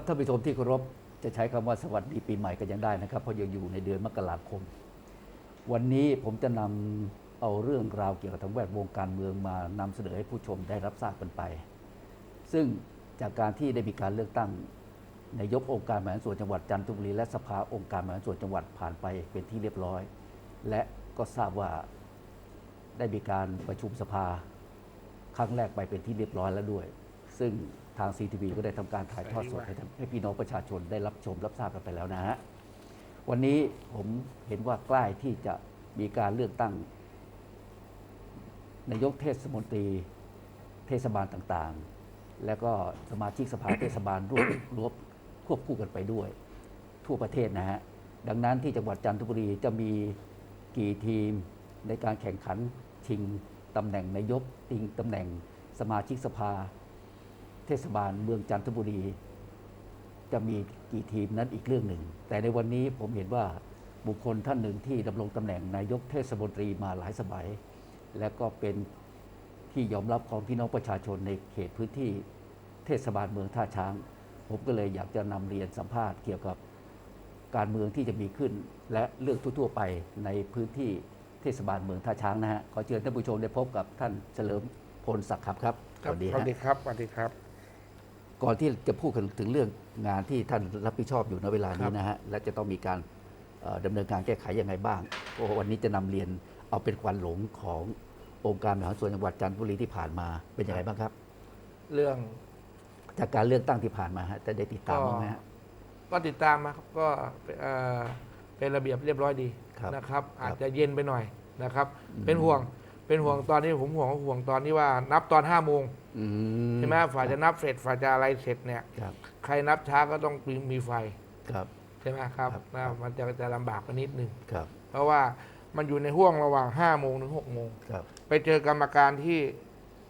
สวัสดีครับท่านผู้ชมที่เคารพจะใช้คำว่าสวัสดีปีใหม่กันยังได้นะครับ เพราะยังอยู่ในเดือนมกราคม วันนี้ผมจะนำเอาเรื่องราวเกี่ยวกับทางแวดวงการเมืองมานำเสนอให้ผู้ชมได้รับทราบกันไป ซึ่งจากการที่ได้มีการเลือกตั้งนายกองค์การบริหาส่วนจังหวัดจันทบุรีและสภาองค์การบริหาส่วนจังหวัดผ่านไปเป็นที่เรียบร้อย และก็ทราบว่าได้มีการประชุมสภา ครั้งแรกไปเป็นที่เรียบร้อยแล้วด้วย ซึ่ง ทาง CTV ก็ได้ทำการถ่ายทอดสดให้พี่น้องประชาชนได้รับชมรับทราบกันไปแล้วนะฮะวันนี้ผมเห็นว่าใกล้ที่จะมีการเลือกตั้งนายกเทศมนตรีเทศบาลต่างๆ แล้วก็สมาชิกสภาเทศบาลร่วมรวบควบคู่กันไปด้วย ทั่วประเทศนะฮะ ดังนั้นที่จังหวัดจันทบุรีจะมีกี่ทีมในการแข่งขันชิงตำแหน่งนายกติงตำแหน่งสมาชิกสภา ทศบาลเมืองจันทบุรี จะมีกี่ทีมนั้นอีกเรื่องหนึ่ง แต่ในวันนี้ผมเห็นว่าบุคคลท่านหนึ่งที่ดำรงตำแหน่งนายกเทศมนตรีมาหลายสมัย และก็เป็นที่ยอมรับของพี่น้องประชาชนในเขตพื้นที่เทศบาลเมืองท่าช้าง ผมก็เลยอยากจะนำเรียนสัมภาษณ์เกี่ยวกับการเมืองที่จะมีขึ้น และเรื่องทั่วๆไปในพื้นที่เทศบาลเมืองท่าช้างนะฮะขอเชิญท่านผู้ชมได้พบกับท่านเฉลิมพลศักดิ์ครับครับครับดีสวัฮะสดีครับสวัสดีครับ ก่อนที่จะพูดกันถึงเรื่องงานที่ท่านรับผิดชอบอยู่ในเวลาครันี้บนะฮะและจะต้องมีการเอ่อดำเนินการแก้ไขยังไงบ้างก็วันนี้จะนำเรียนเอาเป็นควันหลงขององค์การบริหารส่วนจังหวัดจันทบุรีที่ผ่านมาเป็นยังไงบ้างครับ เรื่องจากการเลือกตั้งที่ผ่านมาฮะจะได้ติดตามก็บ้างไหมฮะก็ติดตามมาครับก็เอ่อเป็นระเบียบเรียบร้อยดีครับนะครับครับ อาจจะเย็นไปหน่อยนะครับอืมเป็นห่วงเป็นห่วงตอนนี้ผมห่วงห่วงตอนที่ว่านับตอนห้าโมง อืใช่ไหมฝ่ายจะนับเสร็จฝ่ายจะอะไรเสร็จเนี่ย ครับใครนับช้าก็ต้องมีมีไฟครับ ใช่ไหมครับครับ นะมันจะจะลำบากไปนิดนึง ครับเพราะว่ามันอยู่ในห่วงระหว่าง5้าโมงถึงหกโมง ครับ ไปเจอกรรมการที่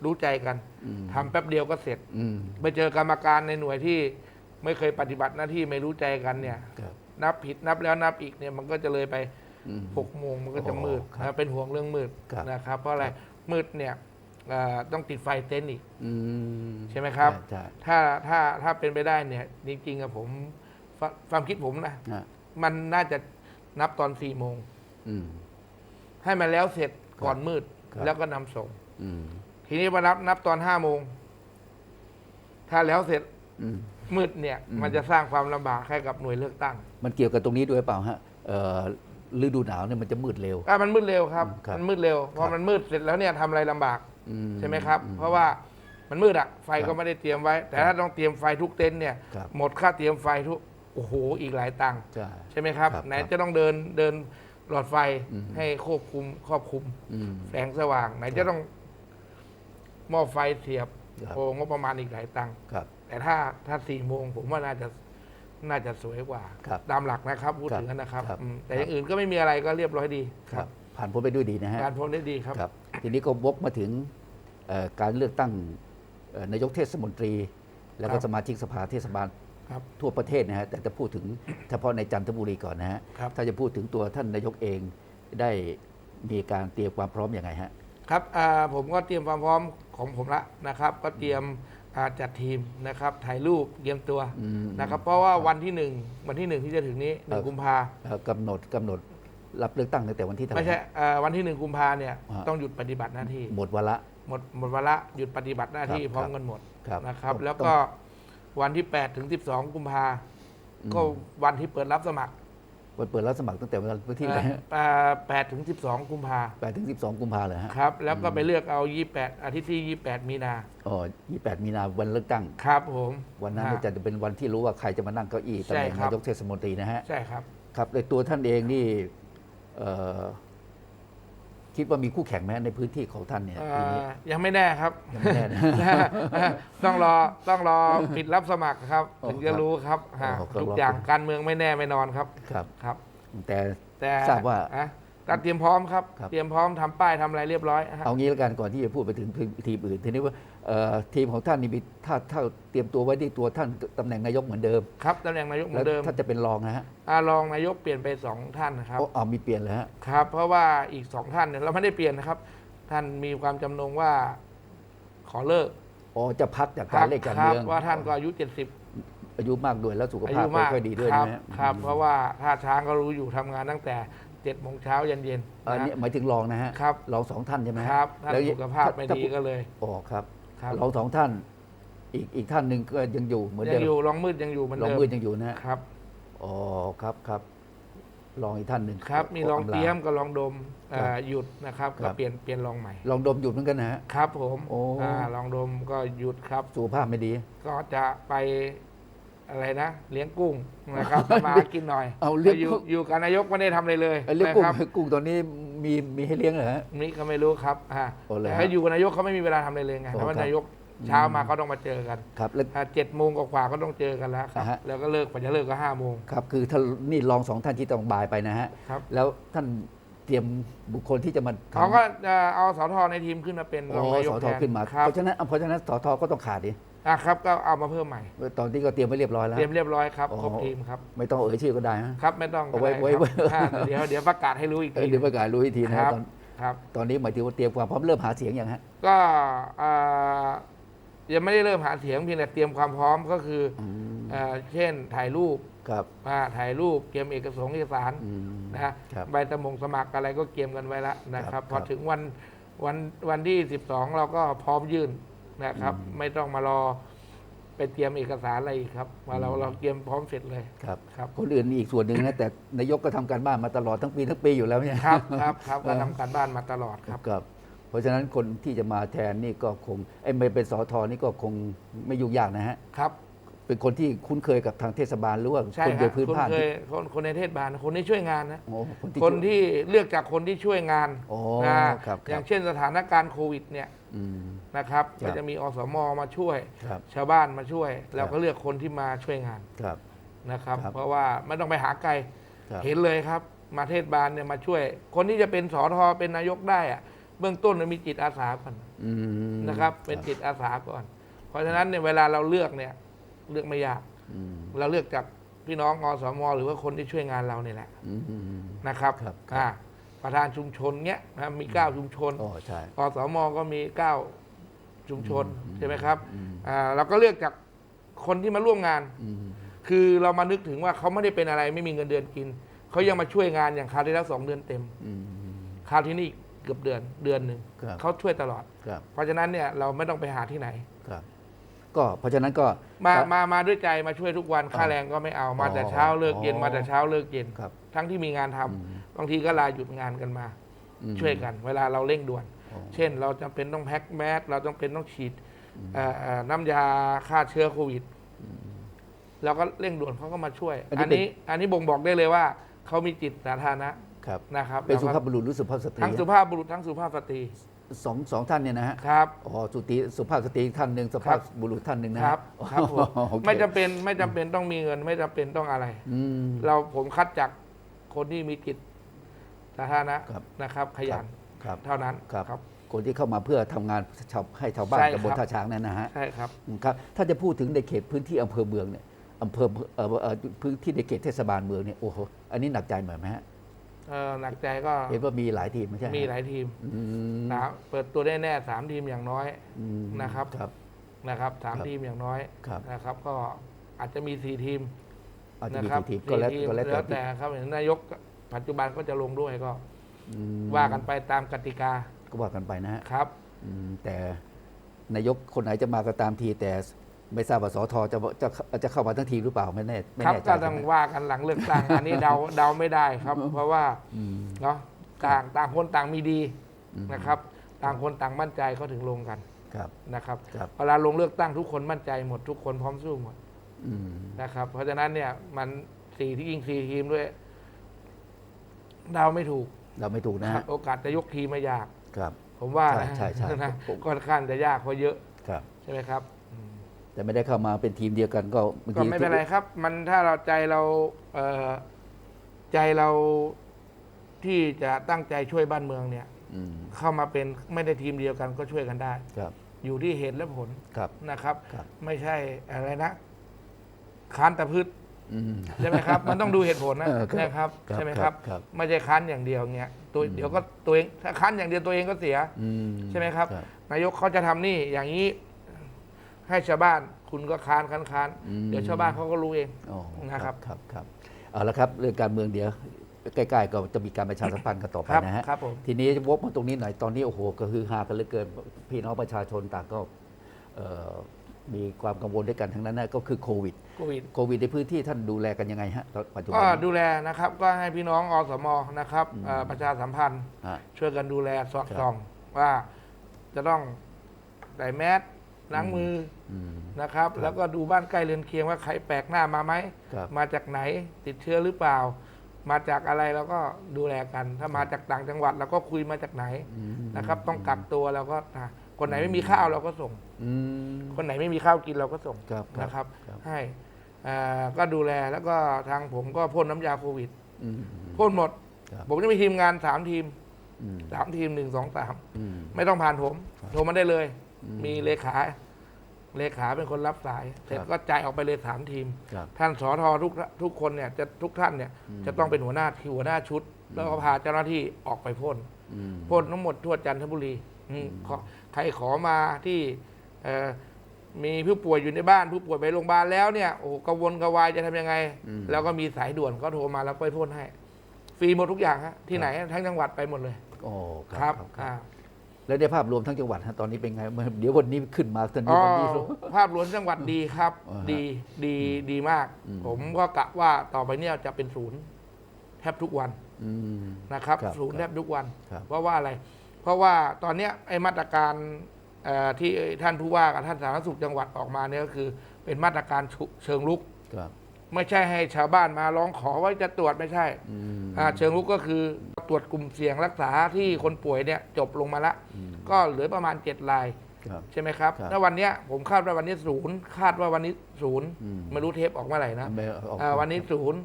รู้ใจกันอืม ทำแป๊บเดียวก็เสร็จ อืมไปเจอกรรมการในหน่วยที่ไม่เคยปฏิบัติหน้าที่ไม่รู้ใจกันเนี่ย ครับนับผิดนับแล้วนับอีกเนี่ยมันก็จะเลยไปอืม หกโมงมันก็จะอ๋อมืดครับนะเป็นห่วงเรื่องมืดครับ นะครับ เพราะอะไรครับมืดเนี่ย เอ่อต้องติดไฟเต็นท์อีก อืมใช่ไหมครับ ใช่ถ้าถ้าถ้าเป็นไปได้เนี่ย จริงๆอะผมฟความคิดผมนะฮะมันน่าจะนับตอนสี่โมง อืม ให้มันแล้วเสร็จก่อนมืด ครับ แล้วก็นำส่ง อืมทีนี้มานับนับตอนห้าโมง ถ้าแล้วเสร็จอืม มืดเนี่ย อืม มันจะสร้างความลำบากให้กับหน่วยเลือกตั้งมันเกี่ยวกับตรงนี้ด้วยเปล่าฮะเอ่อฤดูหนาวเนี่ยมันจะมืดเร็ว อะมันมืดเร็วครับ ครับมันมืดเร็วพครัอบมันมืดเสร็จแล้วเนี่ยทำอะไรลำบาก อืใช่ไหมครับอืเพราะว่ามันมืดอะไฟครัก็บไม่ได้เตรียมไว้ แต่ครับถ้าต้องเตรียมไฟทุกเต็นท์เนี่ย ครับหมดค่าเตรียมไฟทุกโอ้โหอีกหลายตังค์ใช่ใช่ไหมครับครับไหนครับจะต้องเดินเดินหลอดไฟอืม ให้ควบคุมครอบคุม อืม แสงสว่าง ไหนจะต้องหม้อไฟเสียบครับ โอ้งบประมาณอีกหลายตังค์ครับ แต่ถ้าถ้าสี่โมงผมว่าน่าจะน่าจะสวยกว่า ครับตามหลักนะครับพูดครับถึงกันนะครับครับอืมแต่อย่างอื่นก็ไม่มีอะไรก็เรียบร้อยดี ครับ ผ่านพ้นไปด้วยดีนะฮะการพ้นได้ดีครับ ครับทีนี้ก็วกมาถึงเอ่อการเลือกตั้งเอ่อนายกเทศมนตรี แล้วก็ครับสมาชิกสภาเทศบาลครับทั่วประเทศนะฮะแต่จะพูดถึงเฉพาะในจันทบุรีก่อนนะฮะครับ ถ้าจะพูดถึงตัวท่านนายกเองได้มีการเตรียมความพร้อมอย่างไรฮะ ครับอ่าผมก็เตรียมความพร้อมของผมละนะครับ ก็เตรียมอ่าจัดทีมนะครับถ่ายรูปเตรียมตัวอืมนะครับ เพราะว่าวันที่หนึ่งวันที่หนึ่งที่จะถึงนี้หนึ่ครังบกุมภา เอ่อกำหนดกำหนด รับเลือกตั้งตั้งแต่วันที่เท่าไหร่ไม่ใช่อ่าวันที่หนึ่งกุมภาเนี่ยฮะต้องหยุดปฏิบัติหน้าที่หมดวาระ หมดหมดวาระหยุดปฏิบัติหน้าที่ครับพร้อมกันหมดครับนะครับ ต้องแล้วต้องก็วันที่ 8 ถึง 12 กุมภาอืม ก็วันที่เปิดรับสมัครวันเปิดรับสมัครตั้งแต่วันที่ไหนฮะอ่า8ถึง 12 กุมภาแปดถึงสิบสองกุมภาเลยฮะครับ แล้วก็ไปเลือกเอา 28 อาทิตย์ที่ 28 มีนาอ๋อยี่แปดมีนาวันเลือกตั้ง ครับผม วันนั้นฮะจะเป็นวันที่รู้ว่าใครจะมานั่งเก้าอี้ตำแหน่งใช่ครับ นายกเทศมนตรีนะฮะ ใช่ครับ ครับในตัวท่านเองนี่เอ่อ คิดว่ามีคู่แข่งไหมในพื้นที่ของท่านเนี่ยอ่ปีนี้ายังไม่แน่ครับยังไม่แน่นะ ต้องรอต้องรอปิดรับสมัครครับอ๋อถึงจะรู้ครับฮะอ๋อครับทุกอย่างการเมืองไม่แน่ไม่นอนครับครับ ครับ แต่ แต่ทราบว่าอะการเตรียมพร้อมครับ ครับ เตรียมพร้อมทำป้ายทำอะไรเรียบร้อยฮะ เอางี้แล้วกันก่อนที่จะพูดไปถึงทีมอื่นทีนี้ว่าเอ่อ ทีมของท่านนี่มีถ้าถ้าเตรียมตัวไว้ที่ตัวท่านตำแหน่งนายกเหมือนเดิมครับตำแหน่งนายกเหมืแล้อวนเดิมถ้าจะเป็นรองนะฮะอารองนายกเปลี่ยนไปสองท่านนะครับโอ้เอามีเปลี่ยนเลยฮะครับ เพราะว่าอีกสองท่านเนี่ยเราไม่ได้เปลี่ยนนะครับ ท่านมีความจำนงว่าขอเลิกอ๋อจะพักจากการเล่นการเมืองคบว่าท่านก็อายุ70เอายุมากด้วยแล้วสุขอาภาพยุไม่มากค่อยดีด้วยครับนะฮะครับอืมเพราะว่าท่าช้างก็รู้อยู่ทำงานตั้งแต่เจ็ดโมงเช้ายันเย็นอันนะนี้หมายถึงรองนะฮะครับรองสองท่านใช่ไหมฮะครับท่านแล้วสุขภาพไม่ถ้ดีถ้ก็เลยอ๋อครับ ครับรองสองท่าน อีกอีกท่านหนึ่งก็ยังอยู่เหมือนยัเดิงมอยู่รองมืดยังอยู่เหมือนรองเดิมมืดยังอยู่นะฮะครับ อ๋อครับครับรองอีกท่านหนึ่งครับ มีรองำลาเตี้ยมกับรองดมเอ่อครับหยุดนะครับครัก็บ เปลี่ยนเปลี่ยนรองใหม่รองดมหยุดเหมือนกันนะฮะ ครับผมโอ้อ่ารองดมก็หยุดครับ สุขภาพไม่ดี ก็จะไป อะไรนะ เลี้ยงกุ้งนะครับมาหากินหน่อยเอาเลี้ยงอยู่กุ้ง อยู่กับนายกไม่ได้ทำอะไรเลยไอ้เรื่องนะกุ้งครับกุ้งตอนนี้มีมีให้เลี้ยงเหรอฮะ นี่ก็ไม่รู้ครับอ่าโอ้เลยฮะแต่อยู่กับนายกเขาไม่มีเวลาทำอะไรเลยไงโอ้เพราะว่าครับ นายกเช้ามาเขาต้องมาเจอกันครับแล้ว เจ็ดโมงกว่าๆก็ต้องเจอกันแล้วครับอ่าฮะ แล้วก็เลิกกว่าจะเลิกก็ห้าโมง ครับคือถ้านี่รองสองท่านที่ต้องบายไปนะฮะครับ แล้วท่านเตรียมบุคคลที่จะมาทำเขาก็จะเอาสอทอในทีมขึ้นมาเป็นรอ๋องอนายกสอแททอนขึ้นมา ครับเพราะฉะนั้นเพราะฉะนั้นสอทอก็ต้องขาดดิ อะครับก็เอามาเพิ่มใหม่ ตอนนี้ก็เตรียมไว้เรียบร้อยแล้ว เตรียมเรียบร้อยครับอ๋อครบทีมครับ ไม่ต้องเอ่ยชื่อก็ได้ฮะครับ ไม่ต้องเอาไว้ก็ด้ไว้ครับไว้อ่าเดี๋ยวเดี๋ยวประกาศให้รู้อีกเอ้ยทีเดี๋ยวประกาศรู้อีกทีนะคฮะรับตอนครับ ตอนนี้หมายถึงว่าเตรียมความพร้อมเริ่มหาเสียงอย่างฮะก็อ่ายังไม่ได้เริ่มหาเสียงเพียงแต่เตรียมความพร้อมก็คืออืมอ่าเช่นถ่ายรูปครับอ่าถ่ายรูปเตรียมเอกสงค์เอกสารอืมนะฮะครับใบสมงสมัครอะไรก็เตรียมกันไว้แล้วนะคครัรับบพอครับถึงวันวันวันที่ 12 เราก็พร้อมยื่น นะครับอืมไม่ต้องมารอไปเตรียมเอกสารอะไรอีกครับว่าเราอืมเราเตรียมพร้อมเสร็จเลยครับ ครับ คนอื่นมีอีกส่วนหนึ่งนะแต่นายกก็ทำการบ้านมาตลอดทั้งปีทั้งปีอยู่แล้วเนี่ยครับครับครับเอก็อทำการบ้านมาตลอดครับ ครับเพราะฉะนั้นคนที่จะมาแทนนี่ก็คงไอ้ไม่เป็นสอทอนี่ก็คงไม่ยุ่งยากนะฮะ ครับ เป็นคนที่คุ้นเคยกับทางเทศบาลหรือว่าใช่คนคโดรับยพื้นคนบ้านเคที่ยคนคนในเทศบาลคนที่ช่วยงานนะโอ้คนที่คนที่เลือกจากคนที่ช่วยงานโอ้นะครับคอรัย่าบงเช่นสถานการณ์โควิดเนี่ยอืม นะครับครับก็จะมีอสมมาช่วย ครับชาวบ้านมาช่วย เราครัก็บ เลือกคนที่มาช่วยงานครับ นะครับ ครับเพราะว่าไม่ต้องไปหาไกลครับ เห็นเลยครับ มาเทศบาลเนี่ยมาช่วย คนที่จะเป็นสอทอเป็นนายกได้อะเบื้องต้นมันมีจิตอาสาก่อน อืมนะครับเป็นจิตอาสาก่อน เพราะฉะนั้นเนี่ยเวลาเราเลือกเนี่ย เลือกไม่ยากอืมเราเลือกจากพี่น้องอสมหรือว่าคนที่ช่วยงานเราเนี่ยแหละอืมอืมนะครับครับอ่าประธานชุมชนเนี้ยนะมีเก้าชุมชนอ๋อใช่ อสมก็มีเก้าชุมชนอืมใช่ไหมครับอืมอ่าเราก็เลือกจากคนที่มาร่วมงานอืมคือเรามานึกถึงว่าเขาไม่ได้เป็นอะไรไม่มีเงินเดือนกิน เขายังมาช่วยงานอย่างคราวที่แล้วสองเดือนเต็มอืมคราวที่นี่เกือบเดือนเดือนหนึ่งครับ เขาช่วยตลอด ครับ เพราะฉะนั้นเนี่ยเราไม่ต้องไปหาที่ไหนครับ ก็เพราะฉะนั้นก็ มาครับมามาด้วยใจมาช่วยทุกวันค่าแรงก็ไม่เอามาแต่เช้าเลิกเย็นอ๋อมาแต่เช้าเลิกเย็นครับทั้งที่มีงานทำอืมบางทีก็ลาหยุดงานกันมาอืมช่วยกัน เวลาเราเร่งด่วนอ๋อเช่น เราจำเป็นต้องแพ็คแมสเราจำเป็นต้องฉีดเอ่อเอ่อน้ำยาฆ่าเชื้อโควิดเราก็เร่งด่วนเขาก็มาช่วย อันนี้ อันนี้อันนี้บ่งบอกได้เลยว่าเขามีจิตสาธารณะ ครับนะครับเป็นสุแล้วภาก็พบุรุษหรือสุภาพสตรีทั้งสุภาพบุรุษทั้งสุภาพสตรีสองสองท่านเนี่ยนะฮะครับอ๋อสุตรีสุภาพสตรีท่านหนึ่งสุภาพบุรุษท่านหนึ่งนะครับครับผมโอเคไม่จำเป็นไม่จำเป็นต้องมีเงิน ไม่จำเป็นต้องอะไรอืมเราผมคัดจากคนที่มีจิตสาธารณะครับนะครับ ขยันครับเท่านั้นครับครับคนที่เข้ามาเพื่อทำงานชาวให้ชาวบ้านใช่ตำบลครับท่าช้างนั่นนะฮะใช่ครับอืมครับ ถ้าจะพูดถึงในเขตพื้นที่อำเภอเมืองเนี่ยอำเภอเอ่อเอ่อพื้นที่ในเขตเทศบาลเมืองเนี่ยโอ้โหอันนี้หนักใจเหมือนไหมฮะ เออหนักใจก็เห็นว่ามีหลายทีมไม่ใช่ฮะมีหลายทีมอืมสามเปิดตัวได้แน่สามทีมอย่างน้อย อืมนะครับ ครับ นะครับสามครับทีมอย่างน้อยครับ นะครับ ก็อาจจะมีสี่ทีมอาจจะนะมีครับกี่ทีมก็แล้วสี่ทีมก็แล้วแล้วแต่แต่ครับเห็นนายกปัจจุบันก็จะลงด้วยก็ อืมว่ากันไปตามกติกาก็ว่ากันไปนะฮะครับ อืมแต่นายกคนไหนจะมาก็ตามทีแต่ ไม่ทราบว่าสอทอจะจะจะเข้ามาทั้งทีมหรือเปล่าไม่แน่ไม่ครับแน่ใจก็ต้องว่ากันหลังเลือกตั้งอันนี้เดาเดาไม่ได้ครับ เพราะว่าอืม เนาะต่างต่างคนต่างมีดีอืม นะครับ ต่างคนต่างมั่นใจเขาถึงลงกันครับ นะครับครับ เวลาลงเลือกตั้งทุกคนมั่นใจหมดทุกคนพร้อมสู้หมดอืมนะครับ เพราะฉะนั้นเนี่ยมันสี่ที่ยิงสี่ทีมด้วยเดาไม่ถูกเราไม่ถูกนะครัฮะบโอกาสจะยกทีมไม่ยาก ครับ ผมว่าใช่ใช่ใช่นะผม ค่อนข้างจะยากเพราะเยอะ ครับ ใช่ไหมครับอืม แต่ไม่ได้เข้ามาเป็นทีมเดียวกันก็บางก็ทีไม่เป็นไรครับ มันถ้าเราใจเราเอ่อใจเราที่จะตั้งใจช่วยบ้านเมืองเนี่ย อืมเข้ามาเป็นไม่ได้ทีมเดียวกันก็ช่วยกันได้ ครับอยู่ที่เหตุและผลครับ นะครับ ครับ ไม่ใช่อะไรนะค้านแต่พืชอืม ใช่ไหมครับ มันต้องดูเหตุผลนะเออครับนะครับครับใช่ไหมครับ ครับ ไม่ใช่ค้านอย่างเดียวเงี้ยตัวเดี๋ยวก็ตัวเองถ้าค้านอย่างเดียวตัวเองก็เสีย อืใช่ไหมครับ นายกเขาจะทำนี่อย่างนี้ ให้ชาวบ้านคุณก็ค้านค้านค้านอืม เดี๋ยวชาวบ้านเขาก็รู้เอง อ๋อนะครับครับครับเอาละครับเรื่องการเมืองเดี๋ยวใกล้ๆก็จะมีการประชาสัมพันธ์กันต่อไปครับนะฮะครับผมทีนี้วกมาตรงนี้หน่อยตอนนี้โอ้โหก็คือฮากันเหลือเกินพี่น้องประชาชนต่างก็เอ่อมีความกังวลด้วยกันทั้งนั้นนะก็คือโควิดโควิด โควิดในพื้นที่ท่านดูแลกันยังไงฮะตอนปัจจุบันก็นี้ ดูแลนะครับ ก็ให้พี่น้องอสมนะครับเอ่อประชาสัมพันธ์ ฮะ ช่วยกันดูแลสอดครับ ส่องว่าจะต้องใส่แมส ล้างมืออืมนะครับครับ แล้วก็ดูบ้านใกล้เรือนเคียงว่าใครแปลกหน้ามาไหม ครับ มาจากไหนติดเชื้อหรือเปล่า มาจากอะไรเราก็ดูแลกัน ถ้ามาจากต่างจังหวัดเราก็คุยมาจากไหนอืมนะครับ ต้องกักตัวเราก็อะคนไหนไม่มีข้าวเราก็ส่ง อืม คนไหนไม่มีข้าวกินเราก็ส่งครับนะครับ ครับ ให้อ่าก็ดูแลแล้วก็ทางผมก็พ่นน้ำยาโควิดอืม พ่นหมด ครับ ผมจะมีทีมงานสามทีมอืมสามทีมหนึ่งสองสามอืม ไม่ต้องผ่านผมครับโทรมาได้เลยอื มมีเลขา เลขาเป็นคนรับสายเสร็จครับก็จ่ายออกไปเลยสามทีม ครับ ท่านสอทอทุกทุกคนเนี่ยจะทุกท่านเนี่ยอืมจะต้องเป็นหัวหน้าทีหัวหน้าชุด แล้วก็พาเจ้าหน้าที่ออกไปพ่นอืมพ่นทั้งหมดทั่วจันทบุรีอืมขอใครขอมาที่เอ่อมีผู้ป่วยอยู่ในบ้านผู้ป่วยไปโรงพยาบาลแล้วเนี่ยโอ้โหกังวลกระวายจะทำยังไงอืมแล้วก็มีสายด่วนก็โทรมาแล้วไปพ่นให้ ฟรีหมดทุกอย่างฮะที่ไหนทั้งจังหวัดไปหมดเลย โอ้ครับครับ อ่า แล้วในภาพรวมทั้งจังหวัดฮะตอนนี้เป็นไงเมื่อเดี๋ยววันนี้ขึ้นมาตอนนี้อ๋อวันนี้รู้ภาพรวมจังหวัดดีครับ อ่าฮะดีดีดีมาก อืม ผมก็กะว่าต่อไปเนี่ยจะเป็นศูนย์แทบทุกวันอืม นะครับ ครับศูนย์แทบทุกวัน ครับ เพราะว่าอะไร เพราะว่าตอนเนี้ยไอ้มาตรการเอ่อที่ท่านผู้ว่ากับท่านสาธารณสุขจังหวัดออกมาเนี่ยก็คือ เป็นมาตรการฉุเชิงลุก ครับไม่ใช่ให้ชาวบ้านมาร้องขอว่าจะตรวจไม่ใช่อืม อ่าเชิงลุกก็คือ ตรวจกลุ่มเสี่ยงรักษาที่คนป่วยเนี่ยจบลงมาละอืมก็เหลือประมาณ7ราย ครับ ใช่ไหมครับครับถ้าวันเนี้ยผมคาดว่าวันนี้ศูนย์คาดว่าวันนี้ศูนย์อืม ไม่รู้เทปออกเมื่อไหร่นะ ไม่ออก อ่าวันนี้ศูนย์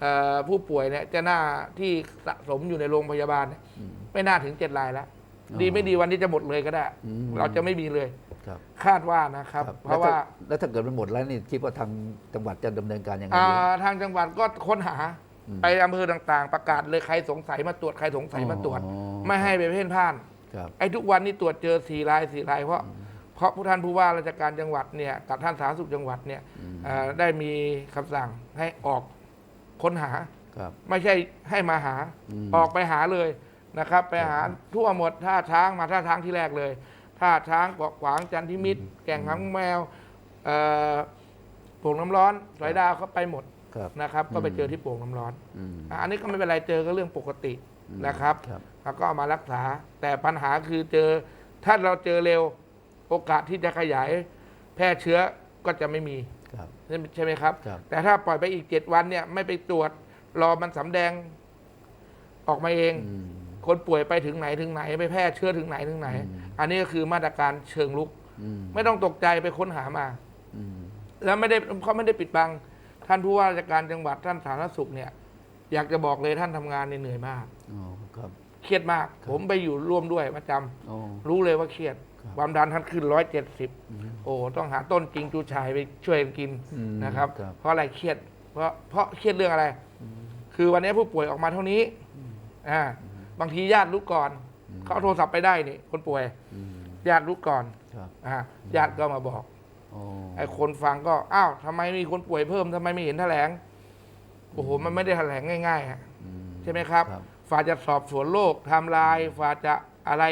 เอ่อผู้ป่วยเนี่ยจะน่าที่สะสมอยู่ในโรงพยาบาลเนี่ยอืมไม่น่าถึงเจ็ดรายแล้ว อ๋อดีไม่ดีวันนี้จะหมดเลยก็ได้ อืม เราจะไม่มีเลย ครับคาดว่านะครับ เพราะว่าแล้วถ้แล้วถ้าเกิดมันหมดแล้วนี่คิดว่าทางจังหวัดจะดำเนินการยังไงอ่าดีทางจังหวัดก็ค้นหาอืม ไปอำเภอต่างๆ ประกาศเลยใครสงสัยมาตรวจใครสงสัยมาตรวจ อ๋อ ไม่ให้ไปเพ่นพ่าน ครับ ไอ้ทุกวันนี้ตรวจเจอสี่รายสี่รายเพราะเพราะผู้ท่านผู้ว่าราชการจังหวัดเนี่ยกับท่านสาธารณสุขจังหวัดเนี่ยอืมเอ่อได้มีคำสั่งให้ออกค้นหา ครับ ไม่ใช่ให้มาหาอืม ออกไปหาเลยนะครับ ไปหาทั่วหมดท่าช้างมาท่าช้างที่แรกเลยท่าช้างเกาะขวางจันทิมิตร แก่งหางแมวเอ่อโป่งน้ำร้อนสอยดาวเขาไปหมด ครับนะครับ ก็ไปอืมเจอที่โป่งน้ำร้อน อืมอะอันนี้ก็ไม่เป็นไรเจอก็เรื่องปกติอืมนะครับครับ แล้วก็เอามารักษา แต่ปัญหาคือเจอ ถ้าเราเจอเร็วโอกาสที่จะขยายแพร่เชื้อก็จะไม่มีครับใช่ไหมครับ ครับแต่ถ้าปล่อยไปอีกเจ็ดวันเนี่ยไม่ไปตรวจรอมันสำแดงออกมาเอง อืม คนป่วยไปถึงไหนถึงไหน ไปแพร่เชื้อถึงไหนถึงไหน อืม อันนี้ก็คือมาตรการเชิงลุก อืมไม่ต้องตกใจไปค้นหามา อืม แล้วไม่ได้เขาไม่ได้ปิดบัง ท่านผู้ว่าราชการจังหวัดท่านสาธารณสุขเนี่ย อยากจะบอกเลยท่านทำงานเหนื่อยมากอ๋อครับเครียดมาก ผมไปอยู่ร่วมด้วยประจำอ๋อรู้เลยว่าเครียดครับความดันท่านขึ้นร้อยเจ็ดสิบอืมโอ้ต้องหาต้นจริงจูชายไปช่วยกันกินอืมนะครับครับ เพราะอะไรเครียด เพราะเพราะเครียดเรื่องอะไร คือวันนี้ผู้ป่วยออกมาเท่านี้อ่าบางทีญาติรู้ก่อนอืมเขาเอาโทรศัพท์ไปได้นี่คนป่วยอืมญาติรู้ก่อนครับอ่าญาติก็มาบอกอ๋อ ไอ้คนฟังก็อ้าวทำไมมีคนป่วยเพิ่มทำไมไม่เห็นแถลงโอ้โหมันไม่ได้แถลงง่ายๆฮะอืใช่ไหมครับครับ ฝ่ายจะสอบสวนโรคไทม์ไลน์ฝ่ายจะอะไร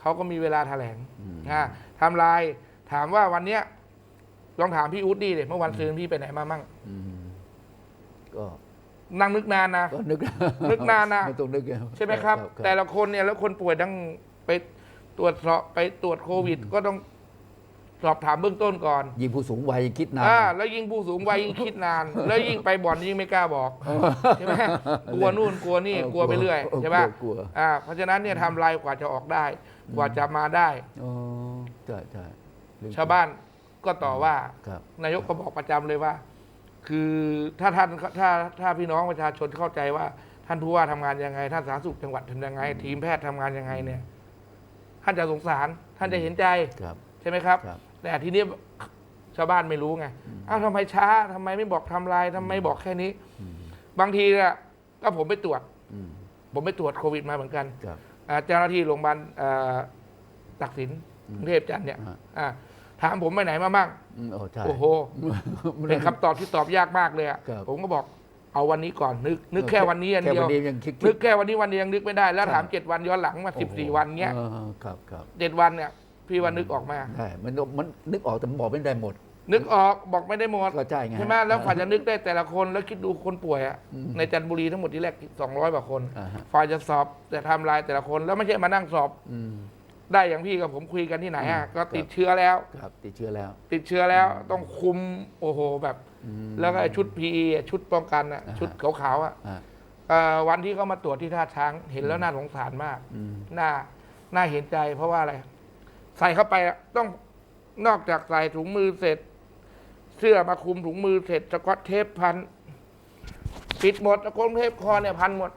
เขาก็มีเวลาแถลงอืมอ่าไทม์ไลน์ถามว่าวันเนี้ยลองถามพี่อุ๊ดดีเลยเมื่อวันซืนพี่ไปไหนมามั่งอืมก็นั่งนึกนานนะก็นึกนึกนานนะไม่ต้องนึกใช่ไหมครับครับ แต่ละคนเนี่ยแล้วคนป่วยต้องไปตรวจสอบไปตรวจโควิด ก็ต้อง สอบถามเบื้องต้นก่อนยิ่งผู้สูงวัยยิ่งคิดนาน อ่าแล้วยิ่งผู้สูงวัยยิ่งคิดนาน แล้วยิ่งไปบ่อนยิ่งไม่กล้าบอกใช่ไหมกลัวนู่นกลัวนี่เออกลัวไปเรื่อยกลัวใช่ไหมกลัว อ่าเพราะฉะนั้นเนี่ยทำลายกว่าจะออกได้ กว่าจะมาได้ อ๋อใช่ใช่เรื่องชาวบ้านก็ต่อว่า ครับ นายกก็บอกประจำเลยว่า คือถ้าท่านถ้าถ้าพี่น้องประชาชนเข้าใจว่า ท่านผู้ว่าทำงานยังไง ท่านสาธารณสุขจังหวัดทำยังไง ทีมแพทย์ทำงานยังไงเนี่ย ท่านจะสงสาร ท่านจะเห็นใจ ครับ ใช่ไหมครับ ครับ แต่ทีนี้ชาวบ้านไม่รู้ไงอ้าวทำไมช้าทำไมไม่บอกไทำลายทำไมบอกแค่นี้อืมบางทีเนี่ยก็ผมไปตรวจอืมผมไปตรวจโควิดมาเหมือนกันครับ อ่าเจ้าหน้าที่โรงพยาบาลเอ่อตักสินกรุงเทพจันทร์เนี่ยฮะ อ่าถามผมไปไหนมาบ้าง อืมโอ้ใช่ โอ้โห เป็นคำตอบที่ตอบยากมากเลยอะครับ ผมก็บอกเอาวันนี้ก่อนนึก นึกแค่วันนี้อันแค่เดียว วันนี้ยังคิดนึกแค่วันนี้วันเดียวยังนึกไม่ได้ แล้วใช่ถามเจ็ดวันย้อนหลังมาสิบสี่วันเงี้ยออครับครับเจ็ดวันเนี่ย พี่ว่านึกออกมา ใช่มันมันนึกออกแต่บอกไม่ได้หมด นึกออกบอกไม่ได้หมดก็ใช่ไงใช่ไหมแล้วฝ่ายจะนึกได้แต่ละคนแล้วคิดดูคนป่วยอะอืมในจันทบุรีทั้งหมดที่แรกสองร้อยกว่าคนอ่าฮะ ฝ่ายจะสอบแต่ไทำลายแต่ละคนแล้วไม่ใช่มานั่งสอบ อืม ได้อย่างพี่กับผมคุยกันที่ไหนอะอืมก็ติดครับเชื้อแล้ว ครับติดเชื้อแล้ว ติดเชื้อแล้วต้องคุมโอ้โหแบบ อืม แล้วก็ไอ้ชุด PE อะชุดป้องกันอะอ่าฮะ ชุดขาวๆอะอ่าเอ่อวันที่เขามาตรวจที่ท่าช้าง เห็นแล้วน่าสงสารมากอืมน่าน่าเห็นใจเพราะว่าอะไร ใส่เข้าไปอะต้องนอกจากใส่ถุงมือเสร็จ เสื้อมาคลุมถุงมือเสร็จสกอตเทปพัน ปิดหมดสกอตเทปคอเนี่ยพันหมด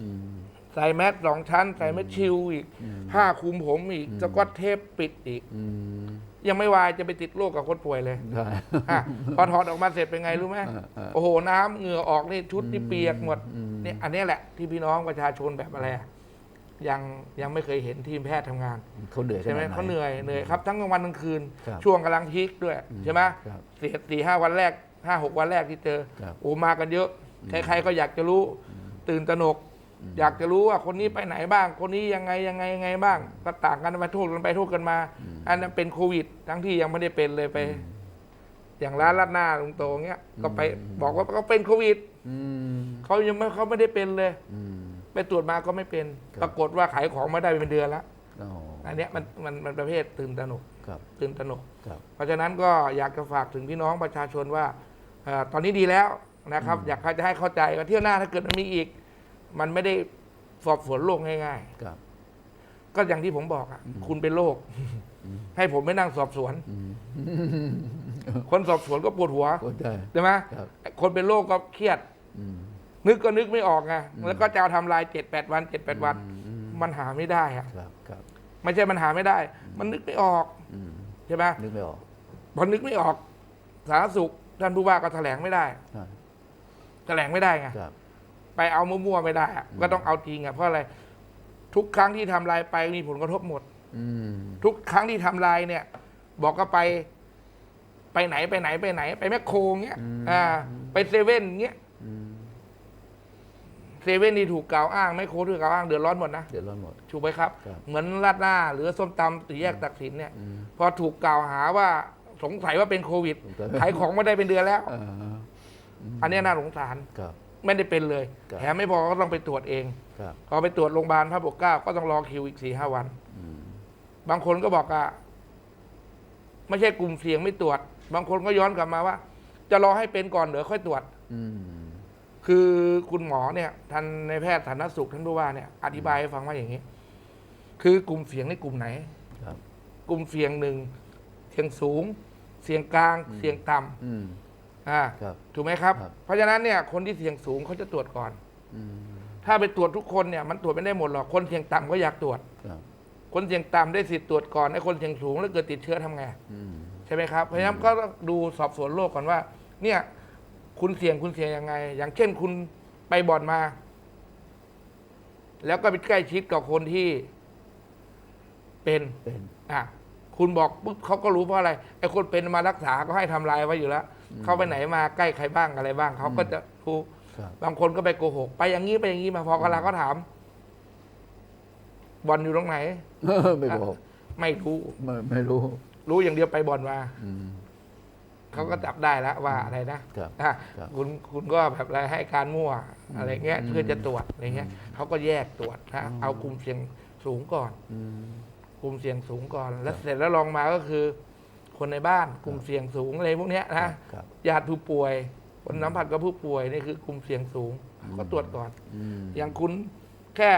อืมใส่แมสสองชั้น ใส่แมสชิลอีกอืมผ้าคลุมผมอีกอืมสกอตเทปปิดอีกอืมยังไม่วายจะไปติดโรคกับคนป่วยเลยใช่อะพอถอดออกมาเสร็จเป็นไงรู้ไหมอ่าอ่าโอ้โห น้ำเหงื่อออกนี่ชุดนี่เปียกหมดอืมเนี่ยอันเนี้ยแหละ ที่พี่น้องประชาชนแบบอะไรอะ ยังยังไม่เคยเห็นทีมแพทย์ทำงาน เขาเหนื่อยใช่ไหมขดเขาเหนื่อยเหนื่อยครับทั้งกลางวันกลางคืน ครับช่วงกำลังพีคด้วยอืมใช่ไหมครับสี่สี่ห้าวันแรกห้าหกวันแรกที่เจอครับโอ้มากันเยอะ ใครๆก็อยากจะรู้ตื่นตระหนก อยากจะรู้ว่าคนนี้ไปไหนบ้าง คนนี้ยังไงยังไงยังไงบ้างก็ต่างกันไปโทษกันไปโทษกันมาอันนั้นเป็นโควิด ทั้งที่ยังไม่ได้เป็นเลยไป อย่างร้านลาดหน้าลุงโตเงี้ยก็ไปบอกว่าเขาเป็นโควิดอืมเขายังไม่เขาไม่ได้เป็นเลย อืม ไปตรวจมาก็ไม่เป็น ครับ ปรากฏว่าขายของไม่ได้เป็นเดือนแล้วอ๋ออันเนี้ยมันมันมันประเภทตื่นตระหนกครับตื่นตระหนก ครับ เพราะฉะนั้นก็อยากจะฝากถึงพี่น้องประชาชนว่าเออตอนนี้ดีแล้วนะครับ อยากจะให้เข้าใจว่าเที่ยวหน้าถ้าเกิดมันมีอีก มันไม่ได้สอบสวนโรคง่าย ครับ ๆ ก็อย่างที่ผมบอกอะคุณเป็นโรคให้ผมไม่นั่งสอบสวน อืมคนสอบสวนก็ปวดหัวก็ได้ใช่ไหมครับ คนเป็นโรคก็เครียด อืม นึกก็นึกไม่ออกไงแล้วก็จะเอาทำลายเจ็ดแปดวันเจ็ดแปดวันอืมมันหาไม่ได้อะครับครับไม่ใช่มันหาไม่ได้ มันนึกไม่ออกอืมใช่ไหมนึกไม่ออกพอนึกไม่ออก สาธารณสุขท่านผู้ว่าก็แถลงไม่ได้ ใช่แถลงไม่ได้ไง ครับ ไปเอามั่วๆไม่ได้อะก็ต้องเอาจริงอะเพราะอะไร ทุกครั้งที่ทำลายไปมีผลกระทบหมด อืมทุกครั้งที่ทำลายเนี่ย บอกก็ไป ไปไหนไปไหนไปไหน ไปแมคโครเงี้ย อ่า ไปเซเว่นเงี้ยอืม เซเว่นนี่ถูกกล่าวอ้างแมคโครถูกกล่าวอ้างเดือดร้อนหมดนะ เดือดร้อนหมด ถูกไหมครับ ครับเหมือนราดหน้าหรือส้มตำตีแยกตักสินเนี่ย อืมพอถูกกล่าวหาว่าสงสัยว่าเป็นโควิดสงสัยขายของไม่ได้เป็นเดือนแล้วเอ่ออันเนี้ยน่าสงสาร ครับ ไม่ได้เป็นเลย ครับ แถมไม่พอก็ต้องไปตรวจเอง ครับพอไปตรวจโรงพยาบาลพระปกเกล้าก็ต้องรอคิวอีกสี่ห้าวัน อืมบางคนก็บอกอะไม่ใช่กลุ่มเสี่ยงไม่ตรวจ บางคนก็ย้อนกลับมาว่า จะรอให้เป็นก่อนเดี๋ยวค่อยตรวจ อืม คือคุณหมอเนี่ยท่านในแพทย์สาธารณสุขท่านผู้ว่าเนี่ยอธิบายให้ฟังว่าอย่างนี้ คือกลุ่มเสี่ยงในกลุ่มไหนครับ กลุ่มเสี่ยงหนึ่งเสี่ยงสูง เสี่ยงกลาง เสี่ยงต่ำอืมอ่าครับถูกไหมครับ ครับ เพราะฉะนั้นเนี่ยคนที่เสี่ยงสูงเขาจะตรวจก่อน อืมถ้าไปตรวจทุกคนเนี่ยมันตรวจไม่ได้หมดหรอกคนเสี่ยงต่ำก็อยากตรวจ ครับคนเสี่ยงต่ำได้สิทธิ์ตรวจก่อนไอ้คนเสี่ยงสูงแล้วเกิดติดเชื้อทำไงอืม ใช่ไหมครับเพราะฉะนั้นก็ต้องดูสอบสวนโรคก่อนว่า เนี่ย คุณเสี่ยงคุณเสี่ยงยังไง อย่างเช่นคุณไปบ่อนมา แล้วก็ไปใกล้ชิดกับคนที่เป็นเป็นอะคุณบอกปุ๊บเขาก็รู้เพราะอะไรไอ้คนเป็นมารักษาก็ให้ทำลายไว้อยู่แล้วเขาไปไหนมาใกล้ใครบ้างอะไรบ้างเขาก็จะรู้ครับบางคนก็ไปโกหก ไปอย่างนี้ไปอย่างนี้มาพอกำลังก็ถามบ่อนอยู่ตรงไหนไม่บอกไม่รู้ไม่ไม่รู้ รู้อย่างเดียวไปบ่อนมาอืม เขาก็จับได้แล้วว่าอะไรนะครับอะครับคุณคุณก็แบบอะไรให้การมั่วอะไรเงี้ยเพื่อจะตรวจอะไรเงี้ยเขาก็แยกตรวจนะเอากลุ่มเสี่ยงสูงก่อน อืม กลุ่มเสี่ยงสูงก่อน แล้วเสร็จแล้วลองมาก็คือ คนในบ้านกลุ่มเสี่ยงสูงอะไรพวกเนี้ยนะครับญาติผู้ป่วย คนสัมผัสกับผู้ป่วยนี่คือกลุ่มเสี่ยงสูงก็ตรวจก่อน อืมอย่างคุณแค่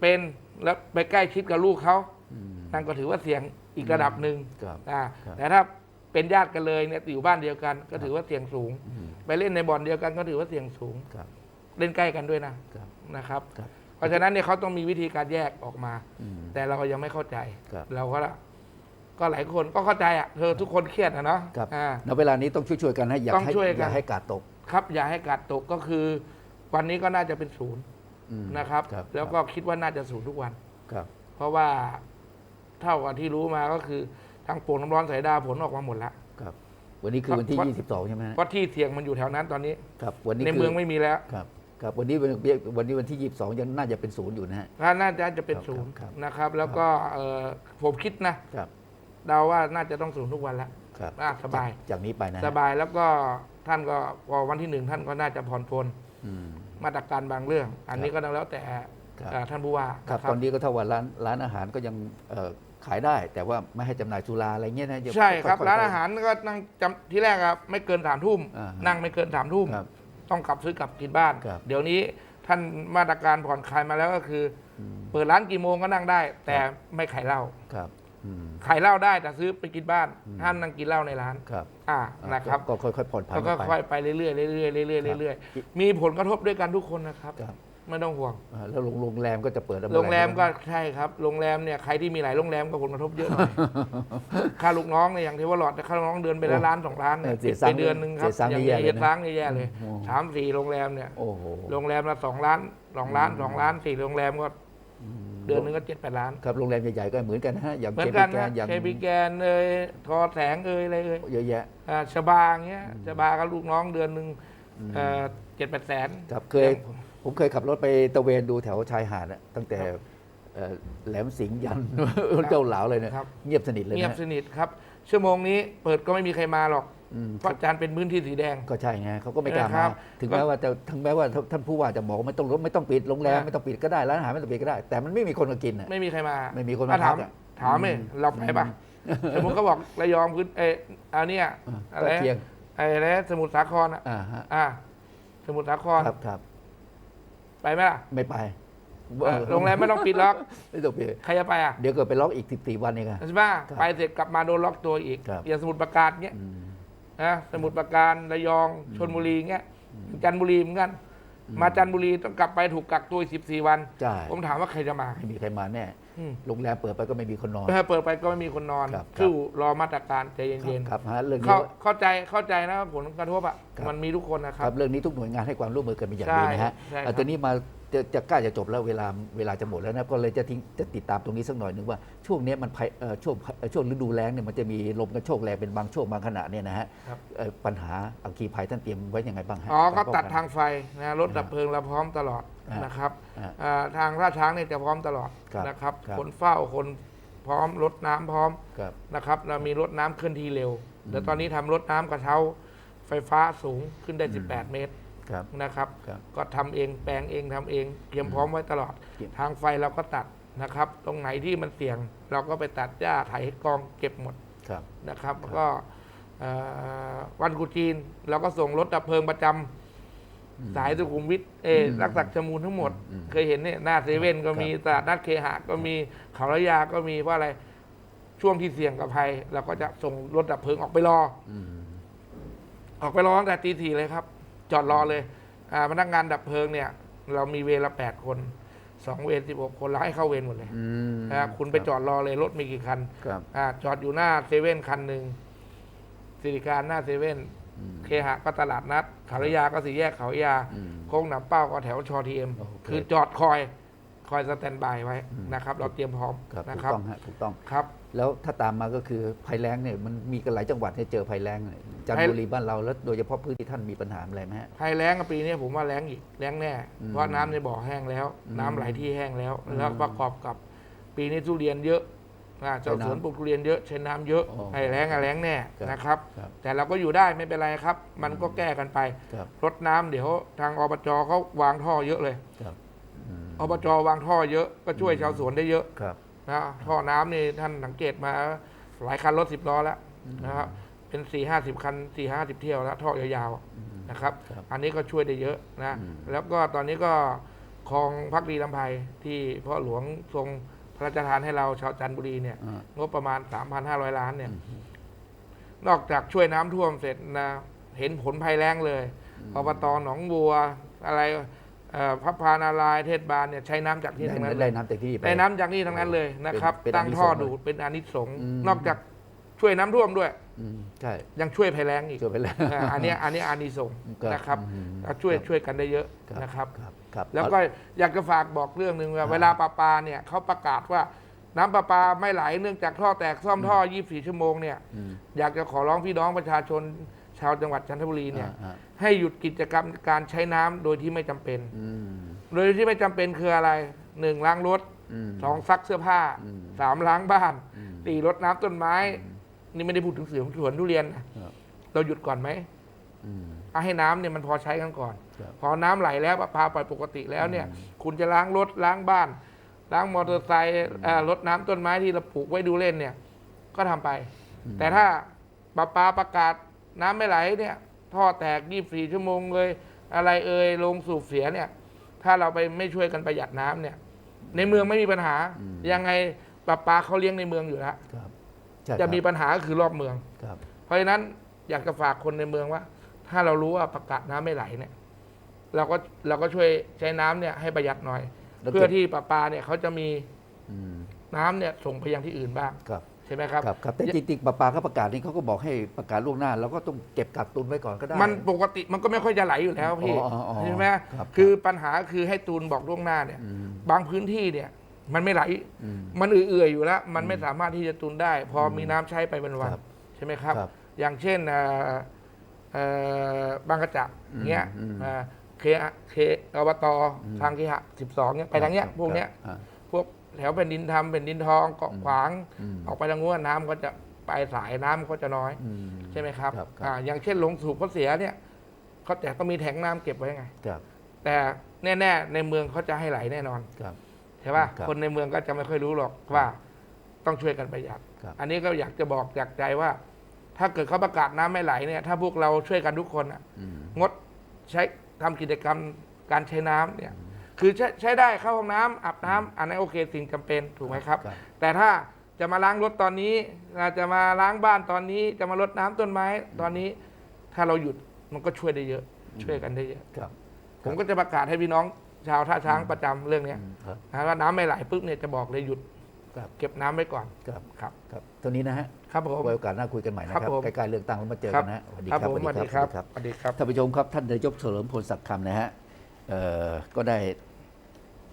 เป็นแล้วไปใกล้ชิดกับลูกเขาอืมนั่นก็ถือว่าเสี่ยงอีกระดับหนึ่งครับ อ่าครับ แต่ถ้า เป็นญาติกันเลยเนี่ยอยู่บ้านเดียวกัน ก็ถือว่าเสี่ยงสูงอืมไปเล่นในบ่อนเดียวกันก็ถือว่าเสี่ยงสูงครับ เล่นใกล้กันด้วยนะครับ นะครับ ครับ เพราะฉะนั้นเนี่ยเขาต้องมีวิธีการแยกออกมา อืม แต่เราก็ยังไม่เข้าใจ ครับ เราก็ละก็หลายคนก็เข้าใจอะเธอทุกคนเครียดอะเนาะครับอ่า ณเวลานี้ต้องช่วยๆกันให้อย่าต้องให้ช่วยกัน อย่าให้กาดตกครับอย่าให้กาดตกก็คือ วันนี้ก็น่าจะเป็นศูนย์อืมนะครับครับแล้วก็คิดว่าน่าจะศูนย์ทุกวัน ครับ เพราะว่าเท่ากับที่รู้มาก็คือ ททางโป่งน้ำร้อนสายดาวผลออกมาหมดแล้ว ครับ วันนี้คือวันที่ เพราะ 22 ใช่ไหมฮะเพราะที่เสี่ยงมันอยู่แถวนั้นตอนนี้ ครับ วันนี้ในคืเมืองไม่มีแล้วครับ ครับ วันนี้วันวันนี้วันที่ 22 ยังน่าจะเป็นศูนย์อยู่นะฮะถ้าน่าจะจะเป็นครับศูนย์ครับ นะครับ แล้วก็เอ่อผมคิดนะครับ เดาว่าน่าจะต้องศูนย์ทุกวันแล้ว ครับอะสบาย จกจากนี้ไปนะฮะสบายแล้วก็ท่านก็พอวันที่หนึ่งท่านก็น่าจะผ่อนปลนอืม มาตรการบางเรื่อง อันนี้ครับก็ต้องแล้วแต่ครับ เอ่อท่านผู้ว่าครับ นะ ตอนนี้ก็เท่าว่าร้านร้านอาหารก็ยังเอ่อ ขายได้ แต่ว่าไม่ให้จำหน่ายสุราอะไรเงี้ยนะอย่าใช่ครับค่อยๆร้านอาหารก็นั่งจำที่แรกครับไม่เกินสามทุ่มอ่าฮะ นั่งไม่เกินสามทุ่มครับต้องกลับซื้อกลับกินบ้าน ครับ เดี๋ยวนี้ท่านมาตรการผ่อนคลายมาแล้วก็คืออืมเปิดร้านกี่โมงก็นั่งได้ แต่ไม่ขายเหล้าครับอืม ขายเหล้าได้แต่ซื้อไปกินบ้านอืม ห้ามนั่งกินเหล้าในร้าน ครับอ่านะครับก็ก็ค่อยๆผ่อนผันแล้วก็ไป ค่อยไปเรื่อยๆเรื่อยๆเรื่อยๆเรื่อยๆเรื่อยๆมีผลกระทบด้วยกันทุกคนนะครับ ครับ ไม่ต้องห่วง อ่าแล้วโรงโรงแรมก็จะเปิดอะไโรงแรมก็ใช่ครับ โรงแรมเนี่ยใครที่มีหลายโรงแรมก็ผลกระทบเยอะหน่อย ค่าลูกน้องเนี่ยอย่างเทวหลอดค่าลูกน้องเดือนไปละโอ้ล้านสองล้านเนี่ยเสีปิยดตัไปงค์เดือนหนึ่งครับเสียตังค์อย่างแย่ๆเลยนะเสียตังค์แย่ๆเลยโอ้ สามสี่โรงแรมเนี่ย โอ้โห โรงแรมละสองล้านสองล้านสองล้านสี่โรงแรมก็อืมเดือนหนึงก็เจ็ดแปดล้าน ครับโรงแรมใหญ่ๆก็เหมือนกันนะฮะอย่างเหมือเจนมิกันแกนะนอย่างเคบิแกนเอยทอแสงเอยอะไรเอยเยอะแยะ อ่าชบาเงี้ยชบากับลูกน้องเดือนหนึ่งเจ็ดแปดแสน ครับเคย ผมเคยขับรถไปตระเวนดูแถวชายหาดอะตั้งแต่เอ่อแหลมสิงห์ยัน เจ้าหลาวเลยเนี่ยครับ เงียบสนิทเลยเงียบนะสนิทครับ ชั่วโมงนี้เปิดก็ไม่มีใครมาหรอกอืมเพราะจานเป็นพื้นที่สีแดง ก็ใช่ไงเขาก็ไม่กล้านะครัมาบถึงแม้ว่าจะถึงแม้ว่าท่านผู้ว่าจะบอกว่าไม่ต้องรถไม่ต้องปิดโรงแรมอะไม่ต้องปิดก็ได้ร้านอาหารไม่ต้องปิดก็ได้ แต่มันไม่มีคนมากินอะ ไม่มีใครมาไม่มีคนอะมาพัถามกอะถามเลยอืมเราไปปะสมมติเขาบอกระยองพื้นเอออันเนี้ยอะอะไรใกล้เคียง ไอ้อะไรสมุทรสาครอะอ่าฮะอ่าสมุทรสาคร ครับครับ ไปไหมล่ะไม่ไปเออโรงแรมไม่ต้องปิดล็อก ไม่ต้องปิดใครจะไปอะเดี๋ยวเกิดไปล็อกอีก 14 วันเองอะ ใช่ไหมครับไปเสร็จกลับมาโดนล็อกตัวอีก ครับ อย่างสมุทรปราการเงี้ยอืม นะสมุทรปราการระยองชนบุรีเงี้ยจันทบุรีเหมือนกัน มาจันทบุรีต้องกลับไปถูกกักตัวสิบสี่วัน ใช่ ผมถามว่าใครจะมา ไม่มีใครมาแน่อืม โรงแรมเปิดไปก็ไม่มีคนนอนถ้าเปิดไปก็ไม่มีคนนอนครับสู้รอมาตรการใจเย็นครับฮะเรื่องๆนี้ เข้าเข้าใจเข้าใจนะผลกระทบอะครับ มันมีทุกคนนะคครัรับ บเรื่องนี้ทุกหน่วยงานให้ความร่วมมือกันเป็นอย่างดีนะฮะใช่ใช่ครับเอาตัวนี้มา จะจะใกล้จะจบแล้วเวลาเวลาจะหมดแล้วนะก็เลยจะทิ้งจะติดตามตรงนี้สักหน่อยหนึ่งว่าช่วงเนี้ยมันภัยเอ่อช่วงเอ่อช่วงฤดูแล้งเนี่ยมันจะมีลมกระโชกแรงเป็นบางช่วงบางขณะเนี่ยนะฮะครับ เอ่อปัญหาอัคคีภัยท่านเตรียมไว้ยังไงบ้างฮะอ๋อก็รป้ตัดนทางไฟนะรถดับเพลิงเราพร้อมตลอดอ่านนะครับอ่าอ่าทางราชช้างเนี่ยจะพร้อมตลอดครับนะครับครับ คนเฝ้าคนพร้อมรถน้ำพร้อมครับ นะครับ เรามีรถน้ำเคลื่อนที่เร็ว แล้วตอนนี้ทำรถน้ำกระเช้าไฟฟ้าสูงขึ้นได้ 18 เมตร ครับนะครับ ครับก็ทำเองแปลงเองทำเองเตรียมพร้อมไว้ตลอด เตรียม ทางไฟเราก็ตัดนะครับ ตรงไหนที่มันเสี่ยง เราก็ไปตัดหญ้าไถกองเก็บหมดครับ นะครับแล้วก็เอ่อวันกุจีน เราก็ส่งรถดับเพลิงประจำสายสุขุมวิทเออรักษักจมูลทั้งหมด อืมเคยเห็นเนี่ยหน้าเซเว่นก็มีตลาดนัดเคหะก็มีเขาระยาก็มีเพราะอะไรช่วงที่เสี่ยงกับภัย เราก็จะส่งรถดับเพลิงออกไปรอ อืม ออกไปรอตั้งแต่ตีสี่เลยครับ จอดรอเลยอ่าพนักงานดับเพลิงเนี่ย เรามีเวรละแปดคนสองเวรสิบหกคนแล้วให้เข้าเวรหมดเลยอืมนะครับคุณไปจอดรอเลยรถมีกี่คันครับอ่าจอดอยู่หน้าเซเว่นคันหนึ่งสิริการหน้าเซเว่นอืมเคหะก็ตลาดนัดขารยาก็สี่แยกเขายาอืมโค้งหนำเป้าก็แถวชอทีเอ็มโอเคคือจอดคอย คอยสแตนบายไว้อืมนะครับ เราเตรียมพร้อมครับนะถูกครับต้องฮะถูกต้องครับ แล้วถ้าตามมาก็คือภัยแล้งเนี่ยมันมีกันหลายจังหวัดเนี่ยเจอภัยแล้งเนี่ยจันทภัยบุรีบ้านเราแล้วโดยเฉพาะพื้นที่ท่านมีปัญหาอะไรไหมฮะ ภัยแล้งกับปีนี้ผมว่าแล้งอีกแล้งแน่อืมเพราะน้ำในบ่อแห้งแล้ว อืมน้ำไหลที่แห้งแล้ว อืมแล้วประกอบกับปีนี้ทุเรียนเยอะอ่าเจ้าใช้น้ำสวนปลูกทุเรียนเยอะใช้น้ำเยอะอ๋อภัยแล้งอะแล้งแน่ครับ นะครับ ครับแต่เราก็อยู่ได้ไม่เป็นไรครับ มันก็แก้กันไปครับรถน้ำเดี๋ยวทางอบจเขาวางท่อเยอะเลย ครับอืมอบจวางท่อเยอะก็ช่วยชาวสวนได้เยอะ ครับ นะท่อน้ำนี่ท่านสังเกตมาหลายคันรถสิบล้อแล้วนะครับเป็นสี่ห้าสิบคันสี่ห้าสิบเที่ยวแล้วท่อยาวๆอะนะครับ ครับอันนี้ก็ช่วยได้เยอะนะอืม แล้วก็ตอนนี้ก็คลองพักดีลำไพที่พ่อหลวงทรงพระราชทานให้เราชาวจันทบุรีเนี่ย อ่างบประมาณ 3,500 ล้านเนี่ย นอกจากช่วยน้ำท่วมเสร็จนะ เห็นผลภัยแล้งเลยอบตหนองบัว อะไรเอ่อ พระพานารายณ์เทศบาลเนี่ยใช้น้ำจากที่ได้ทั้งนั้นเลได้ยน้ำจากที่ไปได้น้ำจากนี่ทั้งนั้นเลยนะครับเป็นเป็นตั้งท่ออานิสงส์ดูดเป็นอานิสงส์อืมนอกจากช่วยน้ำท่วมด้วยอืมใช่ยังช่วยภัยแล้งอีกช่วยไปแล้วอ่าอันเนี้ยอันเนี้ยอานิสงส์ครับนะครับอืมก็ช่วยครับช่วยกันได้เยอะนะครับครับครับ แล้วก็อยากจะฝากบอกเรื่องหนึ่งว่าอ่าเวลาปลาปลาเนี่ยเขาประกาศว่าน้ำประปาไม่ไหลเนื่องจากท่อแตกซ่อมท่อ 24 ชั่วโมงเนี่ยอืมอยากจะขอร้องพี่น้องประชาชน ชาวจังหวัดจันทบุรีเนี่ยอ่าให้หยุดกิจกรรมการใช้น้ำโดยที่ไม่จำเป็น อืมโดยที่ไม่จำเป็นคืออะไรหนึ่งล้างรถมสองซักเสื้อผ้าอืมสามล้างบ้านอืมสี่รดน้ำต้นไม้ นี่ไม่ได้พูดถึงสวนสวนทุเรียนนะครับ เราหยุดก่อนไหมอืม เอาให้น้ำเนี่ยมันพอใช้กันก่อน ครับพอน้ำไหลแล้วประปาปล่อยปกติแล้วเนี่ยอืมคุณจะล้างรถล้างบ้าน ล้างมอเตอร์ไซค์เอ่อรดน้ำต้นไม้ที่เราปลูกไว้ดูเล่นเนี่ย ก็ทำไปอืมแต่ถ้าประปาประกาศ น้ำไม่ไหลเนี่ยท่อแตก 24 ชั่วโมงเลย อะไรเอ่ยลงสูบเสียเนี่ย ถ้าเราไปไม่ช่วยกันประหยัดน้ำเนี่ย ในเมืองไม่มีปัญหาอืมยังไงประปาเขาเลี้ยงในเมืองอยู่แล้วครับใช่จะครับมีปัญหาก็คือรอบเมืองครับเพราะฉะนั้นอยากจะฝากคนในเมืองว่า ถ้าเรารู้ว่าประกาศน้ำไม่ไหลเนี่ย เราก็เราก็ช่วยใช้น้ำเนี่ยให้ประหยัดหน่อยแล้วเพื่อเก็บที่ประปาเนี่ยเขาจะมีอืมน้ำเนี่ยส่งไปยังที่อื่นบ้างครับใช่ไหมครับครับครับแต่จริงๆปลาปลาเขาประกาศนี่เขาก็บอกให้ประกาศล่วงหน้าแล้วก็ต้องเก็บกักตุนไว้ก่อนก็ได้ มันปกติมันก็ไม่ค่อยจะไหลอยู่แล้วพี่อ๋ออ๋ออ๋อใช่ไหมครับคือปัญหาคือให้ตูนบอกล่วงหน้าเนี่ยอืมบางพื้นที่เนี่ย มันไม่ไหลอืมมันเอื่อยๆอยู่แล้ว มันไม่สามารถที่จะตูนได้ พออมมีน้ำใช้ไปเป็นวันครับใช่ไหมครับครับ อย่างเช่นเอ่อเอ่อบางกระจักเงี้ยอืมเอ่อเคเคอบตทางเคหะสิบสองเนี้ยไปทางเนี้ยครับพวกเนี้ยอ่าพวก แถวแผ่นดินทำแผ่นดินทองเกาะขวางอืมออกไปทางนู้นน้ำก็จะไปสายน้ำก็จะน้อยอืมใช่ไหมครับครับครับอ่าอย่างเช่นลงสูบเขาเสียเนี่ยเขาแต่ก็มีแทงน้ำเก็บไว้ไงครับแต่แน่ๆในเมืองเขาจะให้ไหลแน่นอนครับใช่ป่ะครับคนในเมืองก็จะไม่ค่อยรู้หรอกว่าต้องช่วยกันประหยัดครับอันนี้ก็อยากจะบอกจากใจว่า ถ้าเกิดเขาประกาศน้ำไม่ไหลเนี่ย ถ้าพวกเราช่วยกันทุกคนอะอืมงดใช้ทำกิจกรรมการใช้น้ำเนี่ย คือใช้ใช้ได้เข้าห้องน้ำอาบน้ำอันนั้นโอเคสิ่งจำเป็นถูกไหมครับ ครับ แต่ถ้าจะมาล้างรถตอนนี้เราจะมาล้างบ้านตอนนี้ จะมารดน้ำต้นไม้ตอนนี้ ถ้าเราหยุดมันก็ช่วยได้เยอะ ช่วยกันได้เยอะ ครับผมก็จะประกาศให้พี่น้องชาวท่าช้างประจำเรื่องเนี้ยอืมครับ นะว่าน้ำไม่ไหลปุ๊บเนี่ยจะบอกเลยหยุดครับ เก็บน้ำไว้ก่อนครับครับครับเท่านี้นะฮะครับผม ไว้โอกาสหน้าคุยกันใหม่นะคครัรับบผม ใกล้ๆเลือกตั้งแล้วมาเจอครักันนะฮะสวัสดีครับครับผมสวัสดีครับสวัสดีครับ ท่านผู้ชมครับท่านนายกเฉลิมพลศักดิ์คำนะฮะเอ่อก็ได้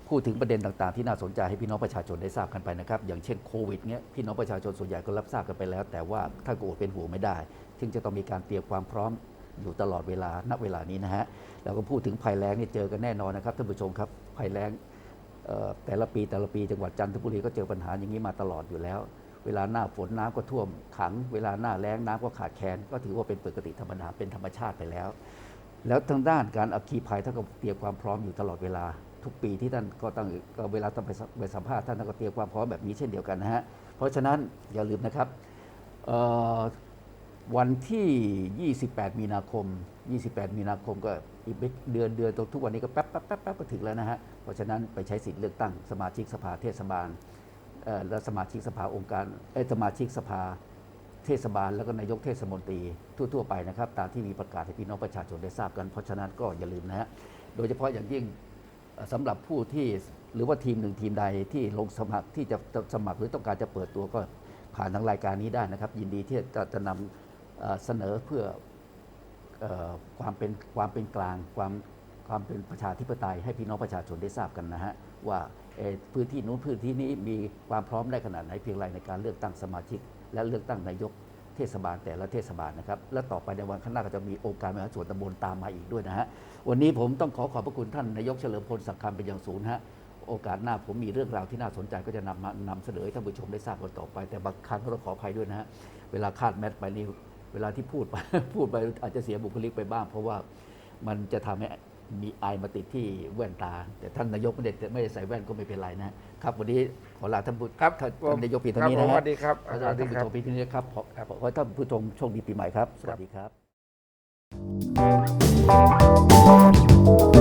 พูดถึงประเด็นต่างๆ ที่น่าสนใจให้พี่น้องประชาชนได้ทราบกันไปนะครับ อย่างเช่นโควิดเนี้ยพี่น้องประชาชนส่วนใหญ่ก็รับทราบกันไปแล้ว แต่ว่าท่านก็อดเป็นห่วงไม่ได้ ซึ่งจะต้องมีการเตรียมความพร้อมอยู่ตลอดเวลาณเวลานี้นะฮะเราก็พูดถึงภัยแล้งนี่เจอกันแน่นอนนะครับท่านผู้ชมครับภัยแล้งแต่ละปีแต่ละปีจังหวัดจันทบุรีก็เจอปัญหาอย่างนี้มาตลอดอยู่แล้ว เวลาหน้าฝนน้ำก็ท่วมขัง เวลาหน้าแล้งน้ำก็ขาดแคลนก็ถือว่าเป็นปกติธรรมดาเป็นธรรมชาติไปแล้ว แล้วทางด้านการอัคคีภัยท่านก็เตรียมความพร้อมอยู่ตลอดเวลา ทุกปีที่ท่านก็ต้องเวลาต้องไปสัมไปสัมภาษณ์ท่านก็เตรียมความพร้อมแบบนี้เช่นเดียวกันนะฮะ เพราะฉะนั้นอย่าลืมนะครับวันที่ 28 มีนาคม 28 มีนาคมก็อีกเดือนเดือนตรงทุกวันนี้ก็แป๊บแป๊บแป๊บแป๊บก็ถึงแล้วนะฮะ เพราะฉะนั้นไปใช้สิทธิ์เลือกตั้งสมาชิกสภาเทศบาลและสมาชิกสภาองค์การสมาชิกสภาเทศบาล แล้วก็นายกเทศมนตรีทั่ว ๆ ไปนะครับ ตามที่มีประกาศให้พี่น้องประชาชนได้ทราบกัน เพราะฉะนั้นก็อย่าลืมนะฮะ โดยเฉพาะอย่างยิ่ง สำหรับผู้ที่หรือว่าทีมหนึ่งทีมใดที่ลงสมัครที่จะจะสมัครหรือต้องการจะเปิดตัวก็ผ่านทางรายการนี้ได้นะครับ ยินดีที่จะจะนำเอ่อเสนอเพื่อเอ่อความเป็นความเป็นกลางความความเป็นประชาธิปไตยให้พี่น้องประชาชนได้ทราบกันนะฮะว่าเอ่อพื้นที่นู้นพื้นที่นี้มีความพร้อมได้ขนาดไหนเพียงไรในการเลือกตั้งสมาชิก และเลือกตั้งนายก เทศบาลแต่ละเทศบาลนะครับ และต่อไปในวันข้างหน้าก็จะมีองค์การบริหารส่วนตำบลตามมาอีกด้วยนะฮะวันนี้ผมต้องขอขอบพระคุณท่านนายกเฉลิมพลศักคำเป็นอย่างสูงฮะโอกาสหน้าผมมีเรื่องราวที่น่าสนใจก็จะนำมานำเสนอให้ท่านผู้ชมได้ทราบกันต่อไป แต่บางครั้งก็ต้องขออภัยด้วยนะฮะเวลาคาดแมทไปนี่เวลาที่พูดไปพูดไปอาจจะเสียบุคลิกไปบ้าง เพราะว่ามันจะทำให้มีไอมาติดที่แว่นตา แต่ท่านนายกไม่ได้ไม่ได้ใส่แว่นก็ไม่เป็นไรนะ ครับวันนี้ขอลาท่านผู้ครับท่านผมท่านนายกเพียงเท่านี้ครันะบผมฮะสวัสดีครับขอสลาวัสดีท่านผู้ครัชบมเพียงเท่านี้นะครับขอครับขอให้ท่านผู้ชมโชคดีปีใหม่ครับ สวัสดีครับครับ